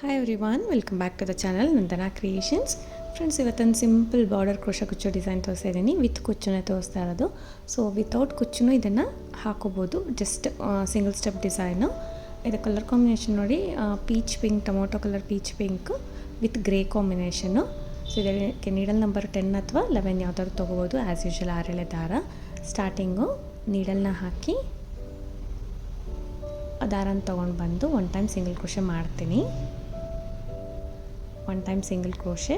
Hi everyone welcome back to the channel Nandana creations friends ಇವತ್ತೊಂದು simple border crochet ಕುಚ್ಚು design ತೋರಿಸ್ತಾ ಇದ್ದೀನಿ with ಕುಚ್ಚುನೇ ತೋರಿಸ್ತಾ ಇರೋದು. ಸೊ ವಿತೌಟ್ ಕುಚ್ಚು ಇದನ್ನು ಹಾಕೋಬೋದು ಜಸ್ಟ್ ಸಿಂಗಲ್ ಸ್ಟೆಪ್ ಡಿಸೈನು ಇದು ಕಲರ್ ಕಾಂಬಿನೇಷನ್ ನೋಡಿ peach pink tomato colour peach pink with grey combination so ಇದಕ್ಕೆ ನೀಡಲ್ ನಂಬರ್ ಟೆನ್ ಅಥವಾ ಲೆವೆನ್ ಯಾವ್ದಾದ್ರು ತೊಗೋಬೋದು ಆ್ಯಸ್ ಯೂಶಲ್ ಆರೇಳೆ ದಾರ. ಸ್ಟಾರ್ಟಿಂಗು ನೀಡಲ್ನ ಹಾಕಿ ದಾರನ ತೊಗೊಂಡು ಬಂದು ಒನ್ ಟೈಮ್ ಸಿಂಗಲ್ ಕ್ರೋಶ ಮಾಡ್ತೀನಿ. One time single crochet.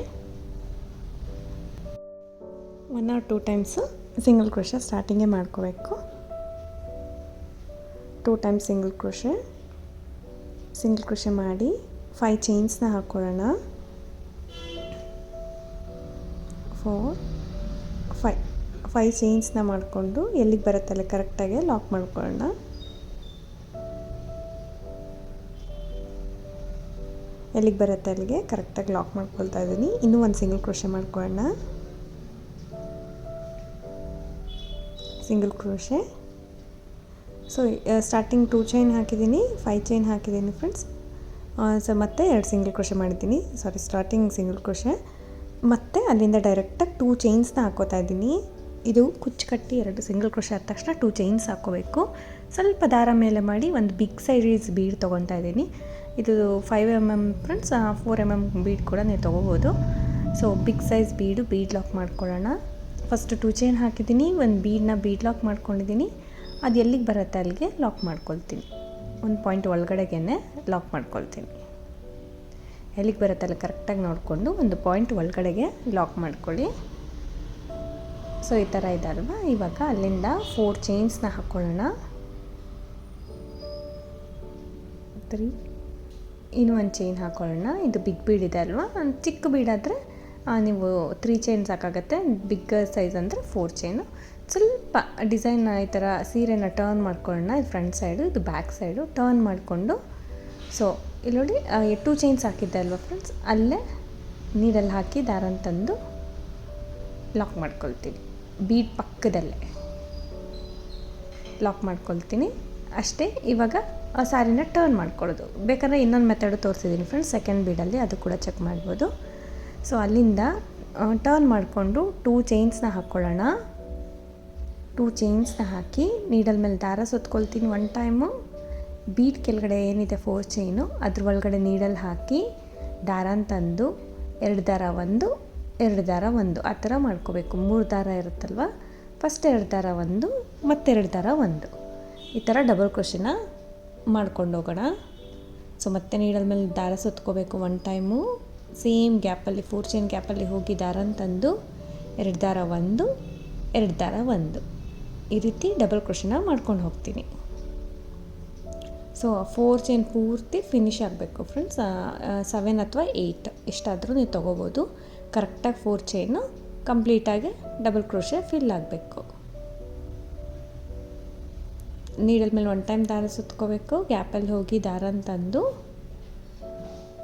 One or two times single crochet ಸ್ಟಾರ್ಟಿಂಗೇ ಮಾಡ್ಕೋಬೇಕು. Two time single crochet single crochet ಮಾಡಿ ಫೈವ್ ಚೈನ್ಸ್ನ ಹಾಕ್ಕೊಳ್ಳೋಣ ಫೋರ್ ಫೈ ಫೈವ್ ಚೈನ್ಸ್ನ ಮಾಡಿಕೊಂಡು ಎಲ್ಲಿಗೆ ಬರುತ್ತಲ್ಲ ಕರೆಕ್ಟಾಗಿ ಲಾಕ್ ಮಾಡ್ಕೊಳ್ಳೋಣ. ಎಲ್ಲಿಗೆ ಬರುತ್ತೆ ಅಲ್ಲಿಗೆ? ಕರೆಕ್ಟಾಗಿ ಲಾಕ್ ಮಾಡ್ಕೊಳ್ತಾ ಇದ್ದೀನಿ. ಇನ್ನೂ ಒಂದು ಸಿಂಗಲ್ ಕ್ರೋಶೆ ಮಾಡ್ಕೊಳ್ಳೋಣ. Single crochet. So starting two chain ಹಾಕಿದ್ದೀನಿ ಫೈವ್ ಚೈನ್ ಹಾಕಿದ್ದೀನಿ ಫ್ರೆಂಡ್ಸ್ ಸೊ ಮತ್ತೆ ಎರಡು ಸಿಂಗಲ್ ಕ್ರೋಶೆ ಮಾಡಿದ್ದೀನಿ. ಸಾರಿ ಸ್ಟಾರ್ಟಿಂಗ್ ಸಿಂಗಲ್ ಕ್ರೋಶೆ ಮತ್ತೆ ಅಲ್ಲಿಂದ ಡೈರೆಕ್ಟಾಗಿ ಟೂ ಚೈನ್ಸ್ನ ಹಾಕೋತಾ ಇದ್ದೀನಿ. ಇದು ಕುಚ್ಚು ಕಟ್ಟಿ ಎರಡು ಸಿಂಗಲ್ ಕ್ರೋಶೆ ಆದ ತಕ್ಷಣ ಟೂ ಚೈನ್ಸ್ ಹಾಕ್ಕೋಬೇಕು ಸ್ವಲ್ಪ ದಾರ ಮೇಲೆ ಮಾಡಿ ಒಂದು ಬಿಗ್ ಸೈಜ್ ಬೀಡ್ ತೊಗೊತಾ ಇದ್ದೀನಿ. ಇದು five M M friends four M M bead ಕೂಡ ನೀವು ತೊಗೋಬೋದು. So big size bead bead lock ಮಾಡ್ಕೊಳ್ಳೋಣ. ಫಸ್ಟ್ ಟೂ ಚೈನ್ ಹಾಕಿದ್ದೀನಿ. ಒಂದು ಬೀಡನ್ನ ಬೀಡ್ ಲಾಕ್ ಮಾಡ್ಕೊಂಡಿದ್ದೀನಿ. ಅದು ಎಲ್ಲಿಗೆ ಬರುತ್ತೆ ಅಲ್ಲಿಗೆ ಲಾಕ್ ಮಾಡ್ಕೊಳ್ತೀನಿ. ಒಂದು ಪಾಯಿಂಟ್ ಒಳಗಡೆಗೆ ಲಾಕ್ ಮಾಡ್ಕೊಳ್ತೀನಿ. ಎಲ್ಲಿಗೆ ಬರುತ್ತೆ ಅಲ್ಲಿ ಕರೆಕ್ಟಾಗಿ ನೋಡಿಕೊಂಡು ಒಂದು ಪಾಯಿಂಟ್ ಒಳಗಡೆಗೆ ಲಾಕ್ ಮಾಡ್ಕೊಳ್ಳಿ. ಸೊ ಈ ಥರ ಇದೆ ಅಲ್ವಾ ಇವಾಗ ಅಲ್ಲಿಂದ ಫೋರ್ ಚೈನ್ಸ್ನ ಹಾಕ್ಕೊಳ್ಳೋಣ ತ್ರೀ ಇನ್ನೂ ಒಂದು ಚೈನ್ ಹಾಕ್ಕೊಳ್ಳೋಣ ಇದು ಬಿಗ್ ಬೀಡ್ ಇದೆ ಅಲ್ವಾ? ಚಿಕ್ಕ ಬೀಡಾದರೆ ನೀವು ತ್ರೀ ಚೈನ್ ಸಾಕಾಗತ್ತೆ ಬಿಗ್ ಸೈಜ್ ಅಂದರೆ ಫೋರ್ ಚೈನು ಸ್ವಲ್ಪ ಡಿಸೈನ್ ಈ ಥರ ಸೀರೆನ ಟರ್ನ್ ಮಾಡ್ಕೊಳ್ಳೋಣ. ಇದು ಫ್ರಂಟ್ ಸೈಡು ಇದು ಬ್ಯಾಕ್ ಸೈಡು ಟರ್ನ್ ಮಾಡಿಕೊಂಡು ಸೊ ಇಲ್ಲಿ ನೋಡಿ ಟೂ ಚೈನ್ಸ್ ಹಾಕಿದ್ದೆ ಅಲ್ವಾ ಫ್ರೆಂಡ್ಸ್ ಅಲ್ಲೇ ನೀರಲ್ಲಿ ಹಾಕಿ ದಾರನ ತಂದು ಲಾಕ್ ಮಾಡ್ಕೊಳ್ತೀನಿ. ಬೀಡ್ ಪಕ್ಕದಲ್ಲೇ. ಲಾಕ್ ಮಾಡ್ಕೊಳ್ತೀನಿ. ಅಷ್ಟೇ, ಇವಾಗ ಆ ಸ್ಯಾರಿನ ಟರ್ನ್ ಮಾಡ್ಕೊಳ್ಳೋದು. ಬೇಕಾದ್ರೆ ಇನ್ನೊಂದು ಮೆಥಡು ತೋರಿಸಿದ್ದೀನಿ ಫ್ರೆಂಡ್ಸ್ ಸೆಕೆಂಡ್ ಬೀಡಲ್ಲಿ ಅದು ಕೂಡ ಚೆಕ್ ಮಾಡ್ಬೋದು. ಸೊ ಅಲ್ಲಿಂದ ಟರ್ನ್ ಮಾಡಿಕೊಂಡು ಟೂ ಚೈನ್ಸ್ನ ಹಾಕ್ಕೊಳ್ಳೋಣ. ಟೂ ಚೈನ್ಸ್ನ ಹಾಕಿ ನೀಡಲ್ ಮೇಲೆ ದಾರ ಸುತ್ಕೊಳ್ತೀನಿ ಒನ್ ಟೈಮು ಬೀಟ್ ಕೆಳಗಡೆ ಏನಿದೆ ಫೋರ್ ಚೈನು ಅದ್ರ ಒಳಗಡೆ ನೀಡಲ್ ಹಾಕಿ ದಾರನ ತಂದು, ಎರಡು ದಾರ ಒಂದು, ಎರಡು ದಾರ ಒಂದು. ಆ ಥರ ಮಾಡ್ಕೋಬೇಕು. ಮೂರು ದಾರ ಇರುತ್ತಲ್ವ? ಫಸ್ಟ್ ಎರಡು ದಾರ ಒಂದು, ಮತ್ತೆರಡು ದಾರ ಒಂದು. ಈ ಥರ ಡಬಲ್ ಕ್ರೋಶನ ಮಾಡ್ಕೊಂಡು ಹೋಗೋಣ. ಸೊ ಮತ್ತೆ ನೀಡಲ್ ಮೇಲೆ ದಾರ ಸುತ್ಕೋಬೇಕು ಒನ್ ಟೈಮು ಸೇಮ್ ಗ್ಯಾಪಲ್ಲಿ ಫೋರ್ ಚೈನ್ ಗ್ಯಾಪಲ್ಲಿ ಹೋಗಿ ದಾರ ತಂದು, ಎರಡು ದಾರ ಒಂದು, ಎರಡು ದಾರ ಒಂದು. ಈ ರೀತಿ ಡಬಲ್ ಕ್ರೋಶನ ಮಾಡ್ಕೊಂಡು ಹೋಗ್ತೀನಿ. ಸೊ ಫೋರ್ ಚೈನ್ ಪೂರ್ತಿ ಫಿನಿಶ್ ಆಗಬೇಕು ಫ್ರೆಂಡ್ಸ್ ಸೆವೆನ್ ಅಥವಾ ಏಯ್ಟ್ ಎಷ್ಟಾದರೂ ನೀವು ತೊಗೋಬೋದು. ಕರೆಕ್ಟಾಗಿ ಫೋರ್ ಚೈನು ಕಂಪ್ಲೀಟಾಗಿ ಡಬಲ್ ಕ್ರೋಶೆ ಫಿಲ್ ಆಗಬೇಕು. ನೀಡಲ್ ಮೇಲೆ ಒನ್ ಟೈಮ್ ದಾರ ಸುತ್ಕೋಬೇಕು. ಗ್ಯಾಪಲ್ಲಿ ಹೋಗಿ ದಾರ ತಂದು,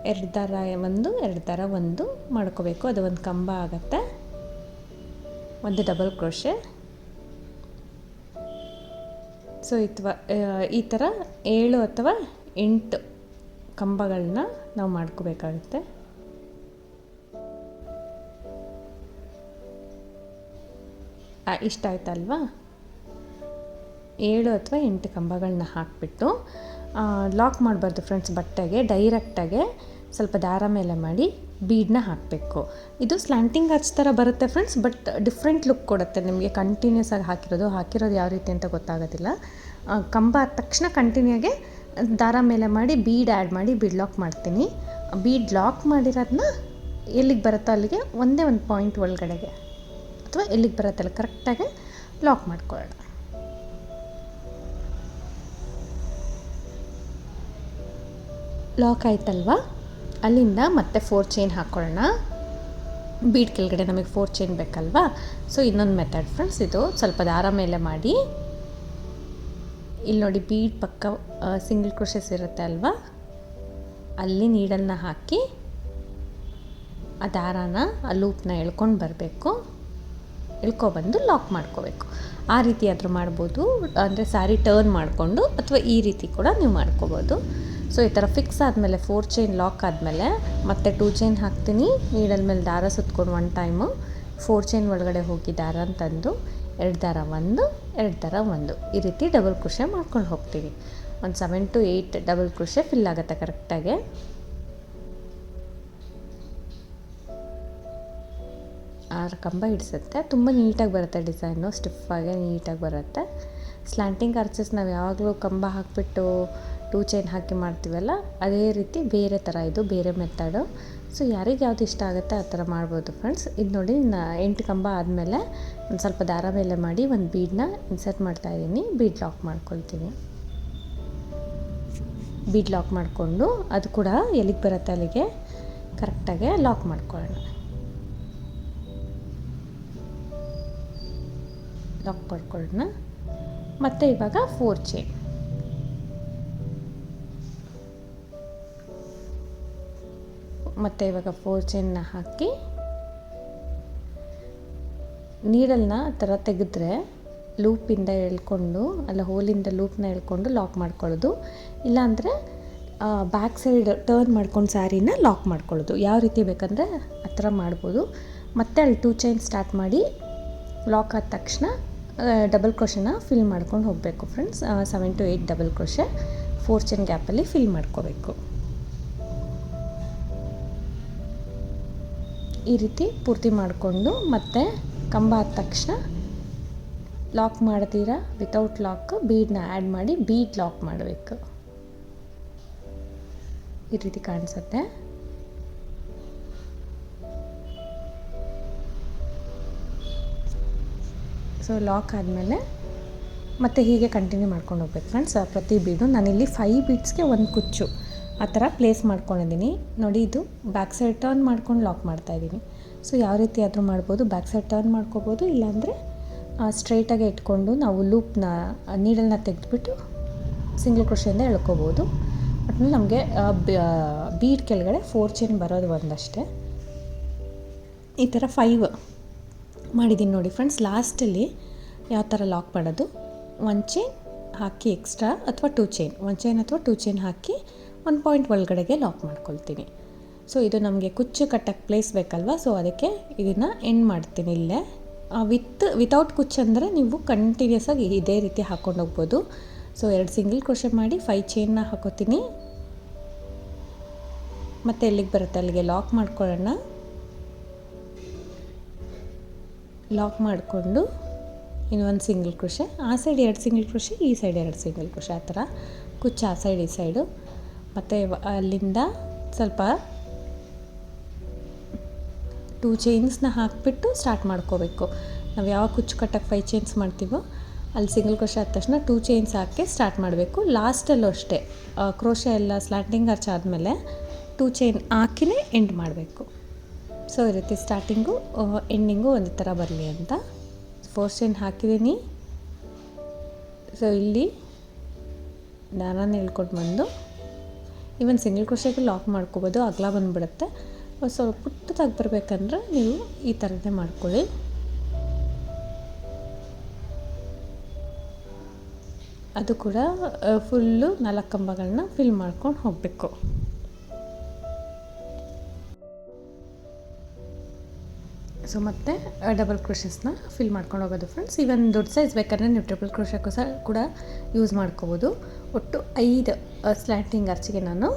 ಎರಡು ದಾರ ಒಂದು, ಎರಡು ದಾರ ಒಂದು ಮಾಡ್ಕೋಬೇಕು. ಅದು ಒಂದು ಕಂಬ ಆಗುತ್ತೆ. ಒಂದು ಡಬಲ್ ಕ್ರೋಶೆ ಸೊ ಇತ್ವ ಈ ಥರ ಏಳು ಅಥವಾ ಎಂಟು ಕಂಬಗಳನ್ನ ನಾವು ಮಾಡ್ಕೋಬೇಕಾಗುತ್ತೆ. ಇಷ್ಟ ಆಯ್ತಲ್ವಾ ಏಳು ಅಥವಾ ಎಂಟು ಕಂಬಗಳನ್ನ ಹಾಕಿಬಿಟ್ಟು ಲಾಕ್ ಮಾಡಬಾರ್ದು ಫ್ರೆಂಡ್ಸ್ ಬಟ್ಟೆಗೆ ಡೈರೆಕ್ಟಾಗೆ ಸ್ವಲ್ಪ ದಾರ ಮೇಲೆ ಮಾಡಿ ಬೀಡನ್ನ ಹಾಕಬೇಕು. ಇದು ಸ್ಲ್ಯಾಂಟಿಂಗ್ ಹಚ್ ಥರ ಬರುತ್ತೆ ಫ್ರೆಂಡ್ಸ್ ಬಟ್ ಡಿಫ್ರೆಂಟ್ ಲುಕ್ ಕೊಡುತ್ತೆ. ನಿಮಗೆ ಕಂಟಿನ್ಯೂಸ್ ಆಗಿ ಹಾಕಿರೋದು ಹಾಕಿರೋದು ಯಾವ ರೀತಿ ಅಂತ ಗೊತ್ತಾಗೋದಿಲ್ಲ. ಕಂಬ ಆದ ತಕ್ಷಣ ಕಂಟಿನ್ಯೂಗೆ ದಾರ ಮೇಲೆ ಮಾಡಿ ಬೀಡ್ ಆ್ಯಡ್ ಮಾಡಿ ಬೀಡ್ ಲಾಕ್ ಮಾಡ್ತೀನಿ. ಬೀಡ್ ಲಾಕ್ ಮಾಡಿರೋದನ್ನ ಎಲ್ಲಿಗೆ ಬರುತ್ತೋ ಅಲ್ಲಿಗೆ ಒಂದೇ ಒಂದು ಪಾಯಿಂಟ್ ಒಳಗಡೆಗೆ ಅಥವಾ ಎಲ್ಲಿಗೆ ಬರುತ್ತಲ್ಲ ಕರೆಕ್ಟಾಗಿ ಲಾಕ್ ಮಾಡ್ಕೊಳ್ಳೋಣ. ಲಾಕ್ ಆಯ್ತಲ್ವ? ಅಲ್ಲಿಂದ ಮತ್ತೆ ಫೋರ್ ಚೈನ್ ಹಾಕ್ಕೊಳ್ಳೋಣ ಬೀಡ್ ಕೆಳಗಡೆ ನಮಗೆ ಫೋರ್ ಚೈನ್ ಬೇಕಲ್ವಾ? ಸೊ ಇನ್ನೊಂದು ಮೆಥಡ್ ಫ್ರೆಂಡ್ಸ್ ಇದು ಸ್ವಲ್ಪ ದಾರ ಮೇಲೆ ಮಾಡಿ. ಇಲ್ಲಿ ನೋಡಿ ಬೀಡ್ ಪಕ್ಕ ಸಿಂಗಲ್ ಕ್ರೋಶಸ್ ಇರುತ್ತೆ ಅಲ್ವಾ? ಅಲ್ಲಿ ನೀಡನ್ನು ಹಾಕಿ, ಆ ದಾರಾನ, ಆ ಲೂಪ್ನ ಎಳ್ಕೊಂಡು ಬರಬೇಕು. ಎಳ್ಕೊಬಂದು ಲಾಕ್ ಮಾಡ್ಕೋಬೇಕು. ಆ ರೀತಿ ಆದರೂ ಮಾಡ್ಬೋದು. ಅಂದರೆ ಸ್ಯಾರಿ ಟರ್ನ್ ಮಾಡಿಕೊಂಡು, ಅಥವಾ ಈ ರೀತಿ ಕೂಡ ನೀವು ಮಾಡ್ಕೋಬೋದು. ಸೊ ಈ ಥರ ಫಿಕ್ಸ್ ಆದಮೇಲೆ ಫೋರ್ ಚೈನ್ ಲಾಕ್ ಆದಮೇಲೆ ಮತ್ತೆ ಟೂ ಚೈನ್ ಹಾಕ್ತೀನಿ. ನೀಡಲ್ ಮೇಲೆ ದಾರ ಸುತ್ಕೊಂಡು ಒನ್ ಟೈಮು ಫೋರ್ ಚೈನ್ ಒಳಗಡೆ ಹೋಗಿ ದಾರ ಅಂತಂದು ಎರಡು ದಾರ ಒಂದು, ಎರಡು ದಾರ ಒಂದು. ಈ ರೀತಿ ಡಬಲ್ ಕ್ರೋಶೆ ಮಾಡ್ಕೊಂಡು ಹೋಗ್ತೀವಿ. ಒಂದು seven to eight double crochet fill ಆಗುತ್ತೆ ಕರೆಕ್ಟಾಗಿ ಆರು ಕಂಬ ಹಿಡಿಸುತ್ತೆ. ತುಂಬ ನೀಟಾಗಿ ಬರುತ್ತೆ ಡಿಸೈನು. ಸ್ಟಿಫಾಗೆ ನೀಟಾಗಿ ಬರುತ್ತೆ. ಸ್ಲ್ಯಾಂಟಿಂಗ್ ಆರ್ಚಸ್ ನಾವು ಯಾವಾಗಲೂ ಕಂಬ ಹಾಕಿಬಿಟ್ಟು ಟೂ ಚೈನ್ ಹಾಕಿ ಮಾಡ್ತೀವಲ್ಲ, ಅದೇ ರೀತಿ ಬೇರೆ ಥರ ಇದು, ಬೇರೆ ಮೆಥಡು ಸೊ ಯಾರಿಗೆ ಯಾವ್ದು ಇಷ್ಟ ಆಗುತ್ತೆ ಆ ಥರ ಮಾಡ್ಬೋದು ಫ್ರೆಂಡ್ಸ್ ಇದು ನೋಡಿ ನಾ ಎಂಟು ಕಂಬ ಆದಮೇಲೆ ಒಂದು ಸ್ವಲ್ಪ ದಾರ ಮೇಲೆ ಮಾಡಿ ಒಂದು ಬೀಡನ್ನ ಇನ್ಸರ್ಟ್ ಮಾಡ್ತಾಯಿದ್ದೀನಿ ಬೀಡ್ ಲಾಕ್ ಮಾಡ್ಕೊಳ್ತೀನಿ. ಬೀಡ್ ಲಾಕ್ ಮಾಡಿಕೊಂಡು ಅದು ಕೂಡ ಎಲ್ಲಿಗೆ ಬರುತ್ತೆ ಅಲ್ಲಿಗೆ? ಕರೆಕ್ಟಾಗಿ ಲಾಕ್ ಮಾಡ್ಕೊಳ್ಳೋಣ. ಲಾಕ್ ಮಾಡ್ಕೊಳ್ಳೋಣ. ಮತ್ತು ಇವಾಗ ಫೋರ್ ಚೈನ್ ಮತ್ತು ಇವಾಗ ಫೋರ್ ಚೈನ್ನ ಹಾಕಿ ನೀಡಲ್ನ ಆ ಥರ ತೆಗೆದ್ರೆ ಲೂಪಿಂದ ಎಳ್ಕೊಂಡು, ಅಲ್ಲ ಹೋಲಿಂದ ಲೂಪ್ನ ಎಳ್ಕೊಂಡು ಲಾಕ್ ಮಾಡ್ಕೊಳ್ಳೋದು. ಇಲ್ಲಾಂದರೆ ಬ್ಯಾಕ್ ಸೈಡ್ ಟರ್ನ್ ಮಾಡ್ಕೊಂಡು ಸ್ಯಾರಿನ ಲಾಕ್ ಮಾಡ್ಕೊಳ್ಳೋದು. ಯಾವ ರೀತಿ ಬೇಕಂದರೆ ಆ ಥರ ಮಾಡ್ಬೋದು. ಮತ್ತೆ ಅಲ್ಲಿ ಟೂ ಚೈನ್ ಸ್ಟಾರ್ಟ್ ಮಾಡಿ ಲಾಕ್ ಆದ ತಕ್ಷಣ ಡಬಲ್ ಕ್ರೋಶನ ಫಿಲ್ ಮಾಡ್ಕೊಂಡು ಹೋಗಬೇಕು friends seven to eight double crochet four chain ಗ್ಯಾಪಲ್ಲಿ ಫಿಲ್ ಮಾಡ್ಕೋಬೇಕು. ಈ ರೀತಿ ಪೂರ್ತಿ ಮಾಡಿಕೊಂಡು ಮತ್ತೆ ಕಂಬ ಆದ ತಕ್ಷಣ ಲಾಕ್ ಮಾಡ್ತೀರಾ? ವಿತೌಟ್ ಲಾಕ್ ಬೀಡನ್ನ ಆ್ಯಡ್ ಮಾಡಿ ಬೀಡ್ ಲಾಕ್ ಮಾಡಬೇಕು. ಈ ರೀತಿ ಕಾಣಿಸುತ್ತೆ. ಸೊ ಲಾಕ್ ಆದಮೇಲೆ ಮತ್ತೆ ಹೀಗೆ ಕಂಟಿನ್ಯೂ ಮಾಡ್ಕೊಂಡು ಹೋಗ್ಬೇಕು ಫ್ರೆಂಡ್ಸ್ ಪ್ರತಿ ಬೀಡು ನಾನಿಲ್ಲಿ ಫೈವ್ ಬೀಡ್ಸ್ಗೆ ಒಂದು ಕುಚ್ಚು. ಆ ಥರ ಪ್ಲೇಸ್ ಮಾಡ್ಕೊಂಡಿದ್ದೀನಿ. ನೋಡಿ, ಇದು ಬ್ಯಾಕ್ ಸೈಡ್ ಟರ್ನ್ ಮಾಡ್ಕೊಂಡು ಲಾಕ್ ಮಾಡ್ತಾಯಿದ್ದೀನಿ ಸೊ ಯಾವ ರೀತಿ ಆದರೂ ಮಾಡ್ಬೋದು ಬ್ಯಾಕ್ ಸೈಡ್ ಟರ್ನ್ ಮಾಡ್ಕೋಬೋದು, ಇಲ್ಲಾಂದರೆ ಸ್ಟ್ರೈಟಾಗಿ ಇಟ್ಕೊಂಡು ನಾವು ಲೂಪ್ನ ನೀಡಲ್ನ ತೆಗೆದುಬಿಟ್ಟು ಸಿಂಗಲ್ ಕ್ರೋಶೆಯಿಂದ ಎಳ್ಕೊಬೋದು. ಒಟ್ಟಿನಲ್ಲಿ ನಮಗೆ ಬೀಡ್ ಕೆಳಗಡೆ ಫೋರ್ ಚೈನ್ ಬರೋದು ಒಂದಷ್ಟೇ. ಈ ಥರ ಫೈವ್ ಮಾಡಿದ್ದೀನಿ ನೋಡಿ ಫ್ರೆಂಡ್ಸ್ ಲಾಸ್ಟಲ್ಲಿ ಯಾವ ಥರ ಲಾಕ್ ಮಾಡೋದು? ಒನ್ ಚೈನ್ ಹಾಕಿ ಎಕ್ಸ್ಟ್ರಾ ಅಥವಾ ಟೂ ಚೈನ್ ಒನ್ ಚೈನ್ ಅಥವಾ ಟೂ ಚೈನ್ ಹಾಕಿ ಒಂದು ಪಾಯಿಂಟ್ ಒಳಗಡೆಗೆ ಲಾಕ್ ಮಾಡ್ಕೊಳ್ತೀನಿ. ಸೊ ಇದು ನಮಗೆ ಕುಚ್ಚು ಕಟ್ಟಕ್ಕೆ ಪ್ಲೇಸ್ ಬೇಕಲ್ವ? ಸೊ ಅದಕ್ಕೆ ಇದನ್ನು ಎಂಡ್ ಮಾಡ್ತೀನಿ ಇಲ್ಲೇ. ವಿತ್ ವಿತೌಟ್ ಕುಚ್ ಅಂದರೆ ನೀವು ಕಂಟಿನ್ಯೂಸ್ ಆಗಿ ಇದೇ ರೀತಿ ಹಾಕ್ಕೊಂಡು ಹೋಗ್ಬೋದು. ಸೊ ಎರಡು ಸಿಂಗಲ್ ಕ್ರೋಶೆ ಮಾಡಿ ಫೈ ಚೈನ್ನ ಹಾಕೋತೀನಿ. ಮತ್ತು ಎಲ್ಲಿಗೆ ಬರುತ್ತೆ? ಅಲ್ಲಿಗೆ ಲಾಕ್ ಮಾಡ್ಕೊಳ್ಳೋಣ. ಲಾಕ್ ಮಾಡಿಕೊಂಡು ಇನ್ನೊಂದು ಸಿಂಗಲ್ ಕ್ರೋಶೆ ಆ ಸೈಡ್ ಎರಡು ಸಿಂಗಲ್ ಕ್ರೋಶೆ ಈ ಸೈಡ್ ಎರಡು ಸಿಂಗಲ್ ಕ್ರೋಶೆ ಆ ಥರ. ಕುಚ್ಚು ಆ ಸೈಡ್ ಈ ಸೈಡು ಮತ್ತು ಅಲ್ಲಿಂದ ಸ್ವಲ್ಪ ಟೂ ಚೈನ್ಸ್ನ ಹಾಕಿಬಿಟ್ಟು ಸ್ಟಾರ್ಟ್ ಮಾಡ್ಕೋಬೇಕು. ನಾವು ಯಾವಾಗ ಕುಚ್ಚು ಕಟ್ಟಕ್ಕೆ ಫೈವ್ ಚೈನ್ಸ್ ಮಾಡ್ತೀವೋ, ಅಲ್ಲಿ ಸಿಂಗಲ್ ಕ್ರೋಶ ಆದ ತಕ್ಷಣ ಟೂ ಚೈನ್ಸ್ ಹಾಕಿ ಸ್ಟಾರ್ಟ್ ಮಾಡಬೇಕು. ಲಾಸ್ಟಲ್ಲೂ ಅಷ್ಟೇ ಕ್ರೋಶ ಎಲ್ಲ ಸ್ಲಾಟಿಂಗ್ ಅರ್ಚ್ ಆದಮೇಲೆ ಟೂ ಚೈನ್ ಹಾಕಿನೇ ಎಂಡ್ ಮಾಡಬೇಕು. ಸೊ ಈ ರೀತಿ ಸ್ಟಾರ್ಟಿಂಗು ಎಂಡಿಂಗು ಒಂದೇ ಥರ ಬರಲಿ ಅಂತ. ಫೋರ್ ಚೈನ್ ಹಾಕಿದ್ದೀನಿ ಸೊ ಇಲ್ಲಿ ದಾರಾನ ಹೇಳ್ಕೊಂಡು ಬಂದು ಇವನ್ ಸಿಂಗಲ್ ಕ್ರೋಶೆಗೆ ಲಾಕ್ ಮಾಡ್ಕೋಬೋದು, ಅಗಲ ಬಂದುಬಿಡುತ್ತೆ. ಸ್ವಲ್ಪ ಪುಟ್ಟದಾಗಿ ಬರಬೇಕಂದ್ರೆ ನೀವು ಈ ಥರದ್ದೇ ಮಾಡ್ಕೊಳ್ಳಿ. ಅದು ಕೂಡ ಫುಲ್ಲು ನಾಲ್ಕು ಕಂಬಗಳನ್ನ ಫಿಲ್ ಮಾಡ್ಕೊಂಡು ಹೋಗಬೇಕು. ಸೊ ಮತ್ತೆ ಡಬಲ್ ಕ್ರೋಶಸ್ನ ಫಿಲ್ ಮಾಡ್ಕೊಂಡು ಹೋಗೋದು ಫ್ರೆಂಡ್ಸ್ ಈವನ್ ದೊಡ್ಡ ಸೈಜ್ ಬೇಕಾದ್ರೆ ನೀವು ಟ್ರಿಪಲ್ ಕ್ರೋಶಕ್ಕೂ ಸಹ ಕೂಡ ಯೂಸ್ ಮಾಡ್ಕೋಬೋದು. ಒಟ್ಟು ಐದು ಸ್ಲ್ಯಾಂಟಿಂಗ್ ಅರ್ಚಿಗೆ ನಾನು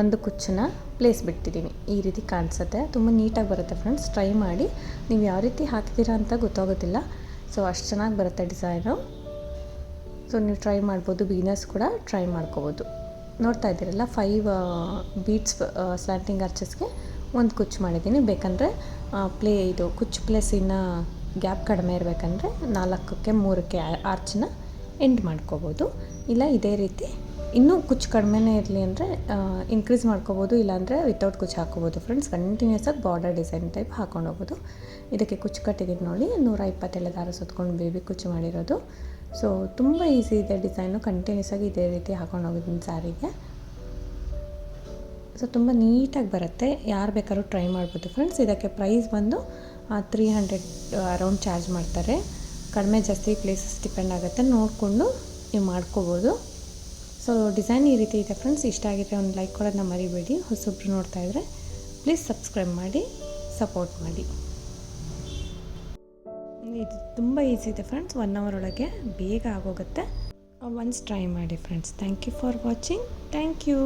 ಒಂದು ಕುಚ್ಚನ್ನ ಪ್ಲೇಸ್ ಬಿಟ್ಟಿದ್ದೀನಿ. ಈ ರೀತಿ ಕಾಣಿಸುತ್ತೆ. ತುಂಬ ನೀಟಾಗಿ ಬರುತ್ತೆ ಫ್ರೆಂಡ್ಸ್ ಟ್ರೈ ಮಾಡಿ. ನೀವು ಯಾವ ರೀತಿ ಹಾಕ್ತೀರಾ ಅಂತ ಗೊತ್ತಾಗೋದಿಲ್ಲ. ಸೊ ಅಷ್ಟು ಚೆನ್ನಾಗಿ ಬರುತ್ತೆ ಡಿಸೈನು ಸೊ ನೀವು ಟ್ರೈ ಮಾಡ್ಬೋದು. ಬಿಗಿನರ್ಸ್ ಕೂಡ ಟ್ರೈ ಮಾಡ್ಕೋಬೋದು. ನೋಡ್ತಾ ಇದ್ದೀರಲ್ಲ ಫೈವ್ ಬೀಟ್ಸ್ ಸ್ಲ್ಯಾಂಟಿಂಗ್ ಅರ್ಚಸ್ಗೆ ಒಂದು ಕುಚ್ಚು ಮಾಡಿದ್ದೀನಿ. ಬೇಕಂದರೆ ಪ್ಲೇ ಇದು ಕುಚ್ಚು ಪ್ಲೇಸಿನ ಗ್ಯಾಪ್ ಕಡಿಮೆ ಇರಬೇಕಂದ್ರೆ ನಾಲ್ಕಕ್ಕೆ, ಮೂರಕ್ಕೆ ಆರ್ಚನ್ನ ಎಂಡ್ ಮಾಡ್ಕೋಬೋದು. ಇಲ್ಲ, ಇದೇ ರೀತಿ ಇನ್ನೂ ಕುಚ್ಚು ಕಡಿಮೆನೇ ಇರಲಿ ಅಂದರೆ ಇನ್ಕ್ರೀಸ್ ಮಾಡ್ಕೋಬೋದು ಇಲ್ಲಾಂದರೆ ವಿತೌಟ್ ಕುಚ್ ಹಾಕೋಬೋದು ಫ್ರೆಂಡ್ಸ್ ಕಂಟಿನ್ಯೂಸ್ ಆಗಿ ಬಾರ್ಡರ್ ಡಿಸೈನ್ ಟೈಪ್ ಹಾಕೊಂಡು ಹೋಗ್ಬೋದು. ಇದಕ್ಕೆ ಕುಚ್ಚು ಕಟ್ಟಿದ್ದೀನಿ ನೋಡಿ, ನೂರ ಇಪ್ಪತ್ತೆರಡು ದಾರ ಸುತ್ಕೊಂಡು ಬೇಬಿ ಕುಚ್ಚು ಮಾಡಿರೋದು. ಸೊ ತುಂಬ ಈಸಿ ಇದೆ ಡಿಸೈನು ಕಂಟಿನ್ಯೂಸ್ ಆಗಿ ಇದೇ ರೀತಿ ಹಾಕೊಂಡು ಹೋಗಿದ್ದೀನಿ ಸ್ಯಾರಿಗೆ ಸೊ ತುಂಬ ನೀಟಾಗಿ ಬರುತ್ತೆ. ಯಾರು ಬೇಕಾದ್ರೂ ಟ್ರೈ ಮಾಡ್ಬೋದು. ಫ್ರೆಂಡ್ಸ್ ಇದಕ್ಕೆ ಪ್ರೈಸ್ ಬಂದು ತ್ರೀ ಹಂಡ್ರೆಡ್ ಅರೌಂಡ್ ಚಾರ್ಜ್ ಮಾಡ್ತಾರೆ. ಕಡಿಮೆ ಜಾಸ್ತಿ ಪ್ಲೇಸಸ್ ಡಿಪೆಂಡ್ ಆಗುತ್ತೆ, ನೋಡಿಕೊಂಡು ನೀವು ಮಾಡ್ಕೋಬೋದು. ಸೊ ಡಿಸೈನ್ ಈ ರೀತಿ ಇದೆ ಫ್ರೆಂಡ್ಸ್ ಇಷ್ಟ ಆಗಿದ್ರೆ ಒಂದು ಲೈಕ್ ಕೊಡೋದನ್ನ ಮರಿಬೇಡಿ. ಹೊಸೊಬ್ರು ನೋಡ್ತಾ ಇದ್ದರೆ ಪ್ಲೀಸ್ ಸಬ್ಸ್ಕ್ರೈಬ್ ಮಾಡಿ ಸಪೋರ್ಟ್ ಮಾಡಿ. ಇದು ತುಂಬ ಈಸಿ ಇದೆ ಫ್ರೆಂಡ್ಸ್ ಒನ್ ಅವರ್ ಒಳಗೆ ಬೇಗ ಆಗೋಗುತ್ತೆ. ಒನ್ಸ್ ಟ್ರೈ ಮಾಡಿ friends thank you for watching thank you